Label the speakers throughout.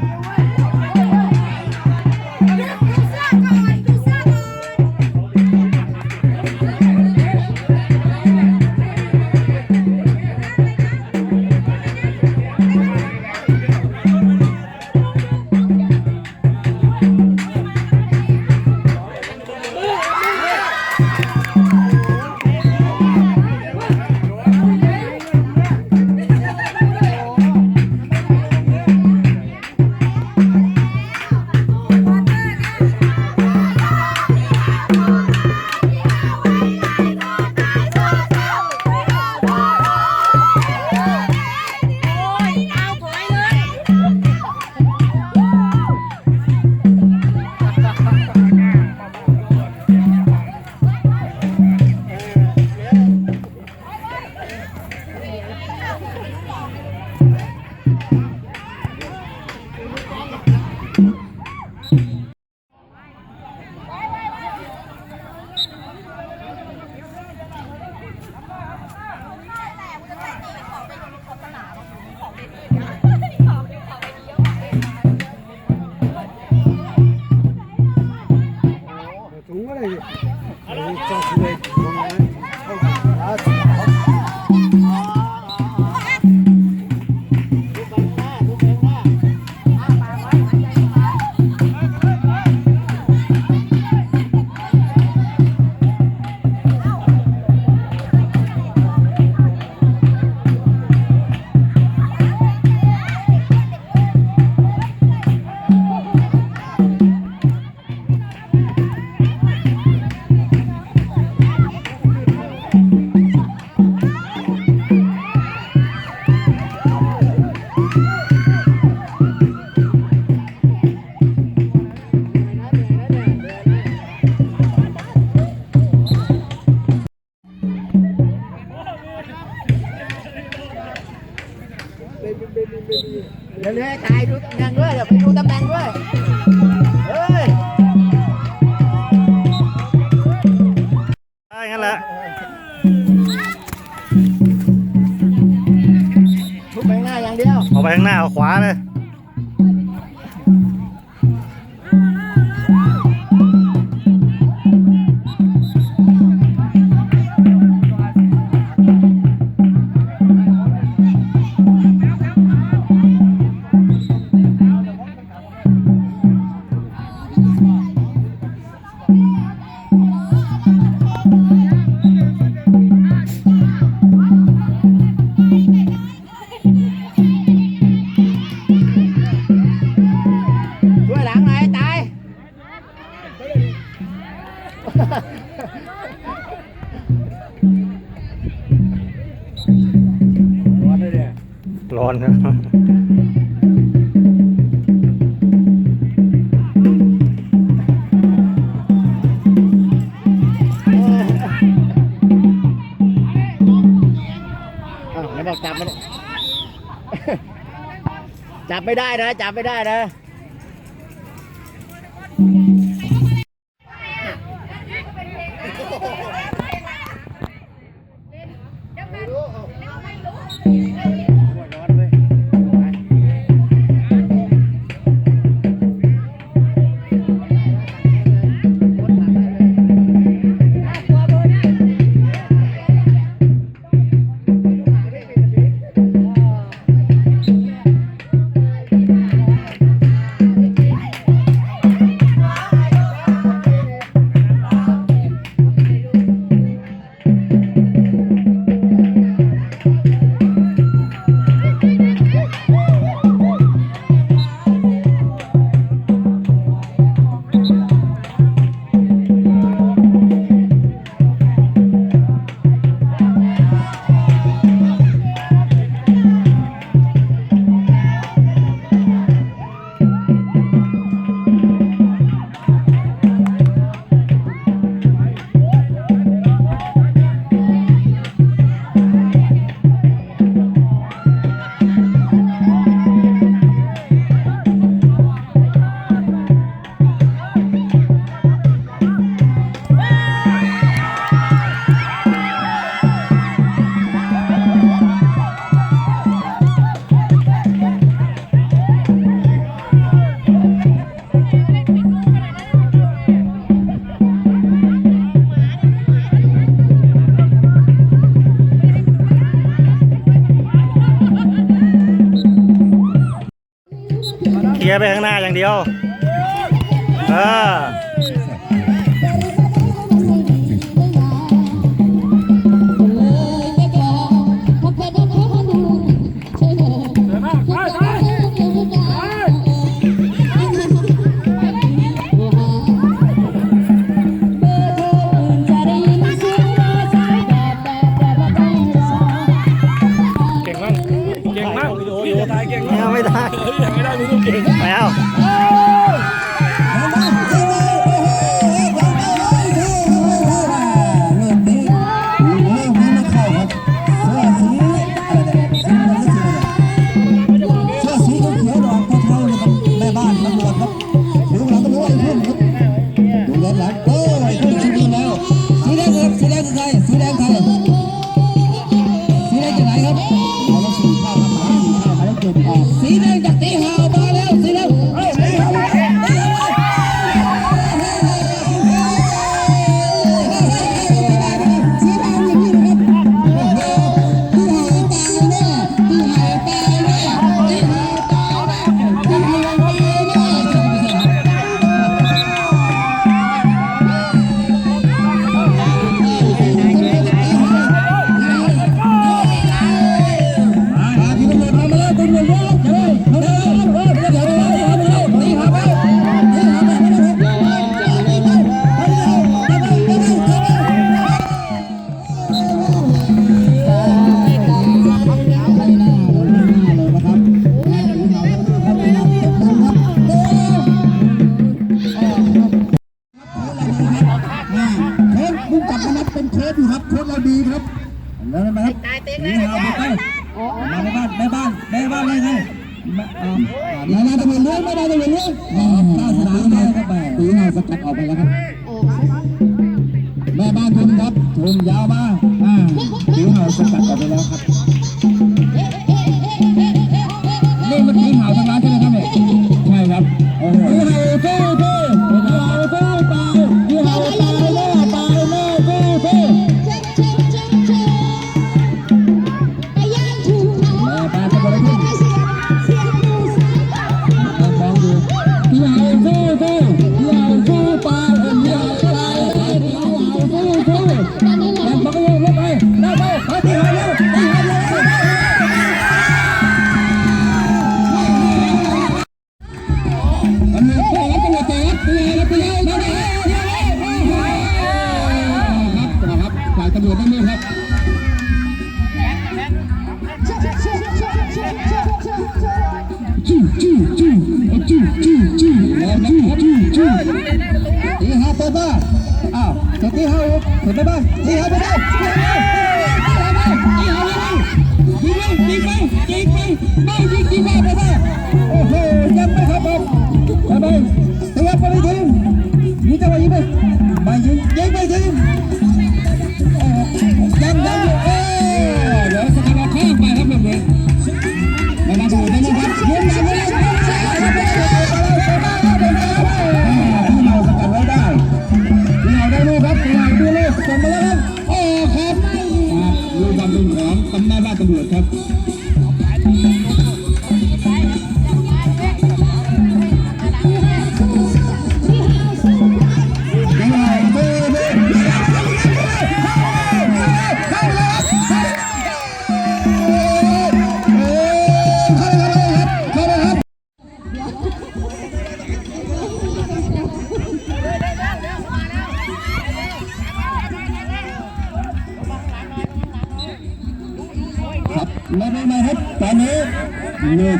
Speaker 1: Thank. จับไม่ได้นะ จับไม่ได้นะ เดี
Speaker 2: ยว เออ
Speaker 3: หมอก้าวสนาม จี้จี้จี้จี้จี้จี้จี้ตีห้าเปิดบ้าอ้าวตีห้าเปิดบ้าตีห้าเปิดบ้าตีห้าเปิดบ้าตีห้าเปิดบ้าตีไปตีไปเบ้ายิงยิง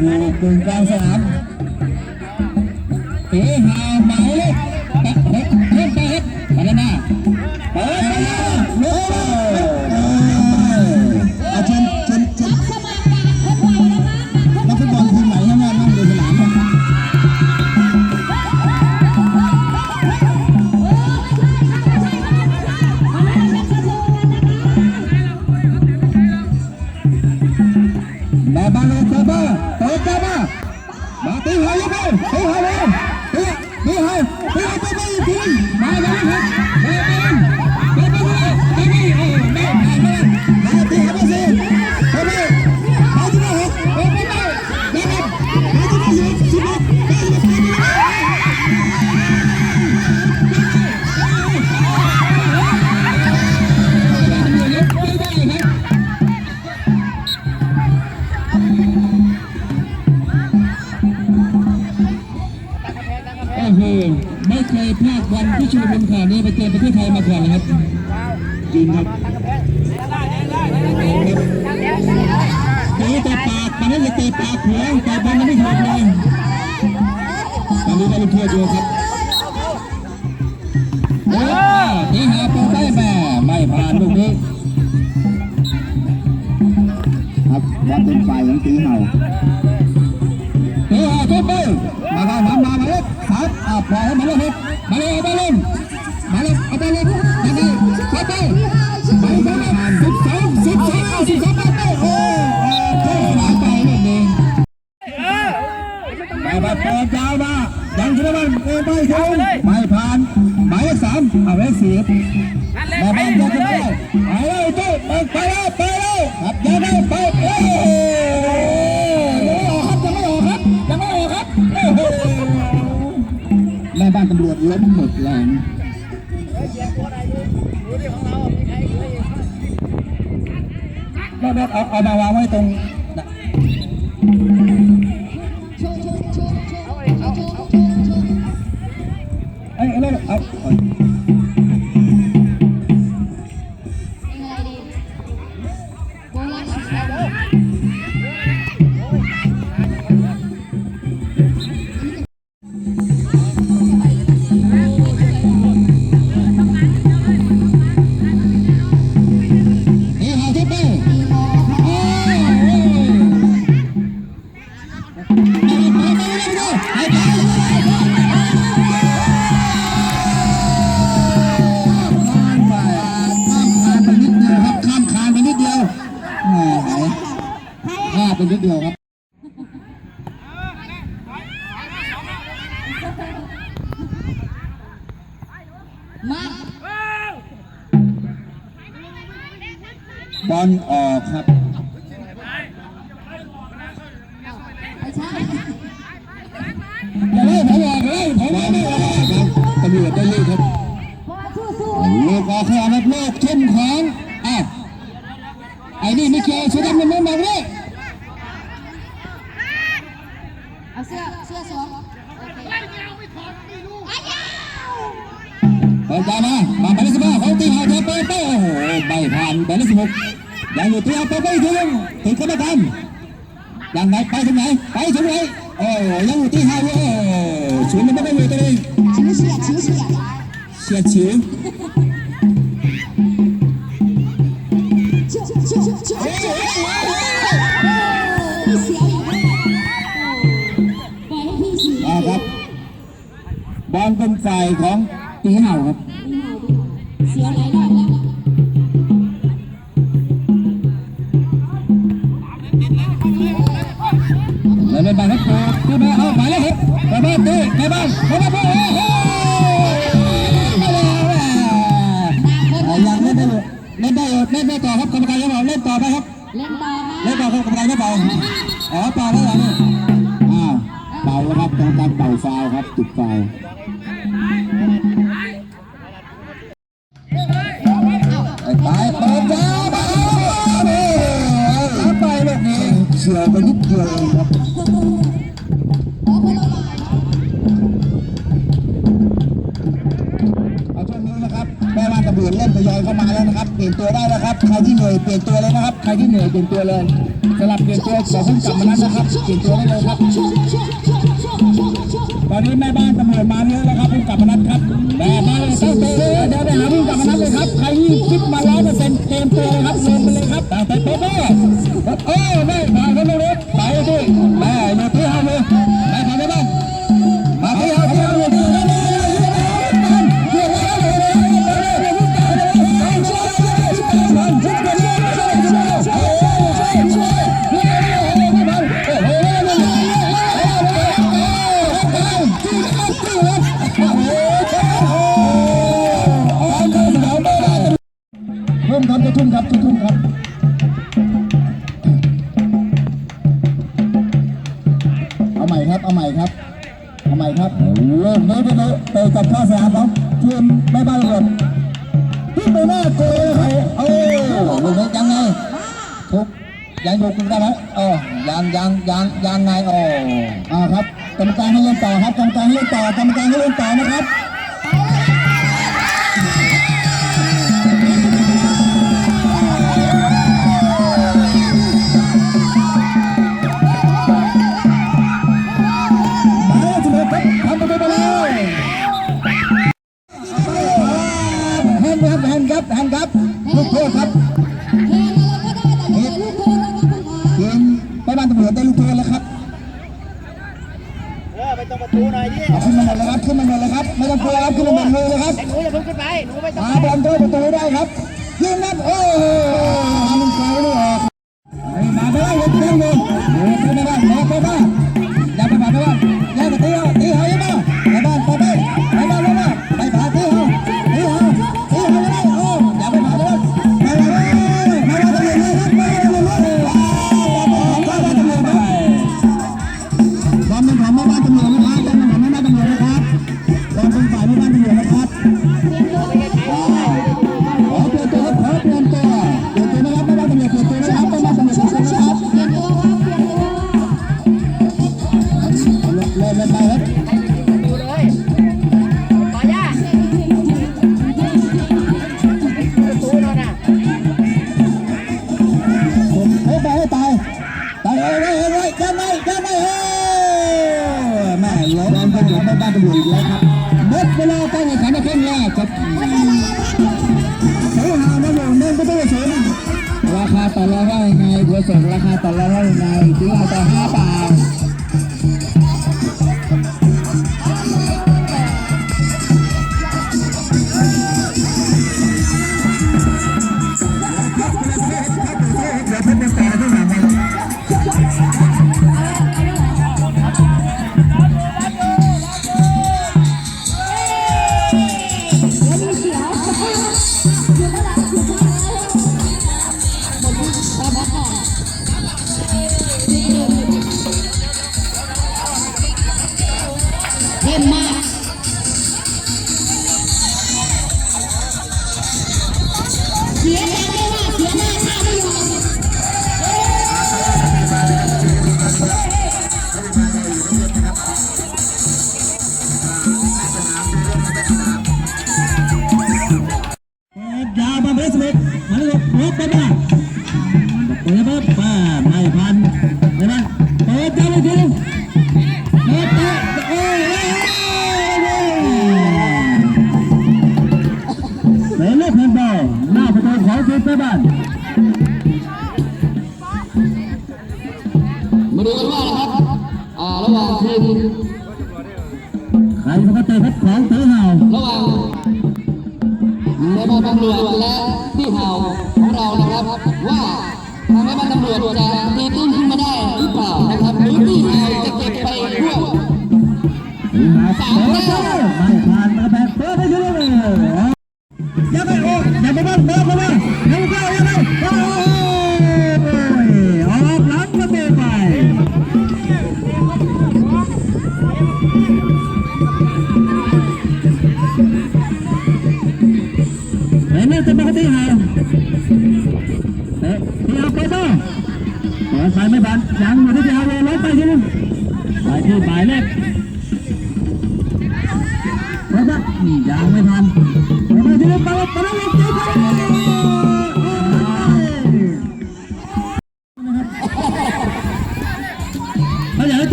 Speaker 3: của cùng cao เป็นเกมประเทศไทยมาก่อนนะครับจริงครับตีแต่ปากมันไม่ได้ตีปากหัวแต่บอลมันไม่ถูกเลยตอนนี้ได้ลูกโทษอยู่ครับโอ้ตีหาปองได้แม่ไม่ผ่านลูกนี้ครับบอลเป็นฝ่ายของตีเห่าตีเห่าทุบไปมาเข้ามามามาเล็กครับอ่าปล่อยให้มาเล็กมาเล็กเอาเล่น มาเล็กเอาไปเล่นยังไงเข้าไปไปไปสิบสองสิบสองสิบสองไปโอ้โหสนามไปลูกนี้ไปไปเปิดยาวมายังชนะมันเอไปถึงไม่ผ่านหมายเลขสามเอาเลขสี่แม่บ้านยังชนะได้ไปเลยตู้ไปแล้วไปแล้วครับยังไม่ไปเอ้ยังไม่ออกครับยังไม่ออกครับยังไม่ออกครับแม่บ้านตำรวจล้มหมดแรง แม่บ้านเอาเอามาวางไว้ตรง ไปนิดเดียวครับมาบอลออกครับ
Speaker 4: ไม่ใช่
Speaker 3: อย่าเล่นผมออกเลยผมออกไม่ออกครับตำรวจได้ลูกครับ
Speaker 4: พอสู้สู้
Speaker 3: ลูกออกข้างครับลูกทุ่มของอ้าวไอ้นี่ไม่เกี่ยวเสื้อดำมันไม่มาเลย ไม่ผ่านไปเลยสิบหกยังอยู่ที่เอาไปไม่ถึงถึงกรรมการยังไงไปถึงไหนไปถึงไหนโอ้ยังอยู่ที่ห้าโอ้ศูนย์มันไม่อยู่ตัวเอง
Speaker 4: ชิวเฉียดชิวเฉียด
Speaker 3: เฉียดฉิว
Speaker 4: ชิวชิวชิวชิวชิวพี่เสียวอีกแล้วปล่อยให้พี่ฉีด
Speaker 3: อ่าครับบอลเป็นฝ่ายของตีเห่าครับ มาเอาหมายเลขหกไปบ้านดีไปบ้านไปบ้านโอ้โหยังเล่นได้เล่นได้เล่นได้ต่อครับกรรมการยังบอกเล่นต่อไปครับ
Speaker 4: เล่นต่อ
Speaker 3: เล่นต่อครับกรรมการยังบอกอ๋อต่อแล้วเหรอเนี่ยอ้าวเป่าครับกรรมการเป่าฟาวครับจุดฟาว เข้ามาแล้วนะครับ เปลี่ยนตัวได้แล้วครับ ใครที่เหนื่อยเปลี่ยนตัวเลยนะครับ ใครที่เหนื่อยเปลี่ยนตัวเลยสลับเปลี่ยนตัวขอเพิ่งกลับมานั้นนะครับ เปลี่ยนตัวได้เลยครับ ตอนนี้แม่บ้านตำรวจมาเยอะแล้วครับเพิ่งกลับมานั้นครับแต่มาเลยตั้งตัวเลยเดี๋ยวไปหาเพิ่งกลับมานั้นเลยครับ ใครที่คิดมาร้อยเปอร์เซ็นต์เตรียมตัวเลยครับลงไปเลยครับแต่ไปโป๊ะโอ้แม่ผ่านกันเลยไปที่แม่อยู่ที่ห้องเลย ทุ่มครับทุ่มครับจะทุ่มครับเอาใหม่ครับเอาใหม่ครับเอาใหม่ครับเริ่มนี้ไปเลยไปจับข้าวสนามของทีมแม่บ้านตำรวจที่ไปหน้าโกยเลยครับโอ้ลูกนี้ยังไงทุกยังอยู่คุณได้ไหมโอ้ยังยังยังยังไงโอ้อ่าครับกรรมการให้เล่นต่อครับกรรมการให้เล่นต่อกรรมการให้เล่นต่อนะครับ
Speaker 4: ครับหันครับลูกโทษครับ
Speaker 3: เกมไปบ้านตำรวจได้ลูกโทษแล้วครับ
Speaker 1: เออไปตรประตูหน่อยดิ
Speaker 3: ขึ้นมาหมดแล้วครับขึ้นมาหมดแล้วครับไม่ต้องกลัวครับขึ้นมาหมดเลยนะครับ
Speaker 1: หนูอย่าเพิ่งขึ้นไปหนูไม่ต้อง
Speaker 3: มาบอลเข้าประตูได้ครับยิงนัดโอ้ทำมันไกลด้วยมาได้เล
Speaker 4: ยเพื่
Speaker 3: อนเล
Speaker 5: ย
Speaker 3: ไปได้ไปได้ மனித மனித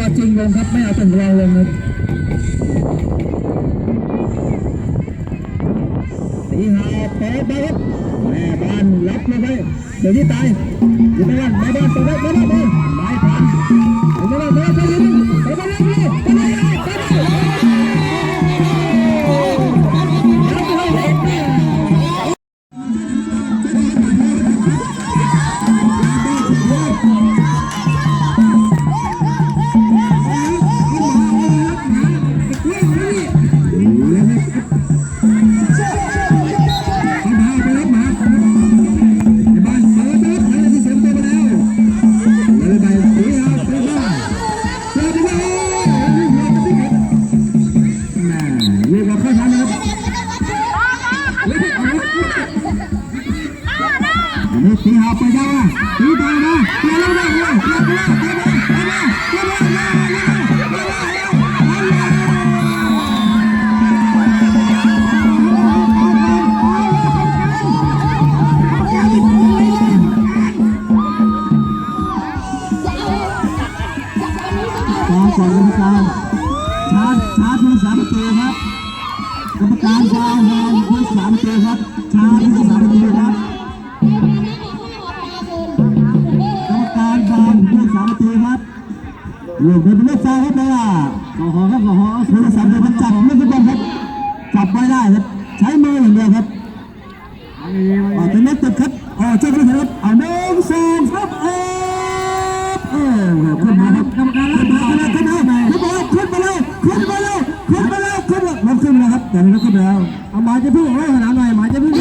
Speaker 3: ตัวจริงลงครับไม่เอาตัวเราลงสีหาเปิดไปครับแม่บ้านรับมาไปเดี๋ยวนี้ตายอยู่ในบ้านแม่บ้านตัได้แม่บ้านไปไม่ทันอยู่ในบ้านแม่บ้านไปอยู่ในบ้านไปไปเลยไปเลยไปเลย ลูกเป็นไม่ฟาวล์ครับเลยอะขอขอครับขอขอผู้สามประตูจับไม่เป็นครับจับไม่ได้ครับ ใช้มืออย่างเดียวครับอ๋อเป็นนักตบครับอ๋อเจ้าพนักงานครับเอาหนึ่งสองครับเออเออขึ้นมาครับกรรมการขึ้นมาขึ้นมาขึ้นมาขึ้นมาเลยขึ้นมาเลยขึ้นมาเลยขึ้นมาเลยมันขึ้นแล้วครับแต่มันขึ้นแล้วเอาหมายจะพึ่งเอาไว้ขนาดหน่อยหมายจะพึ่ง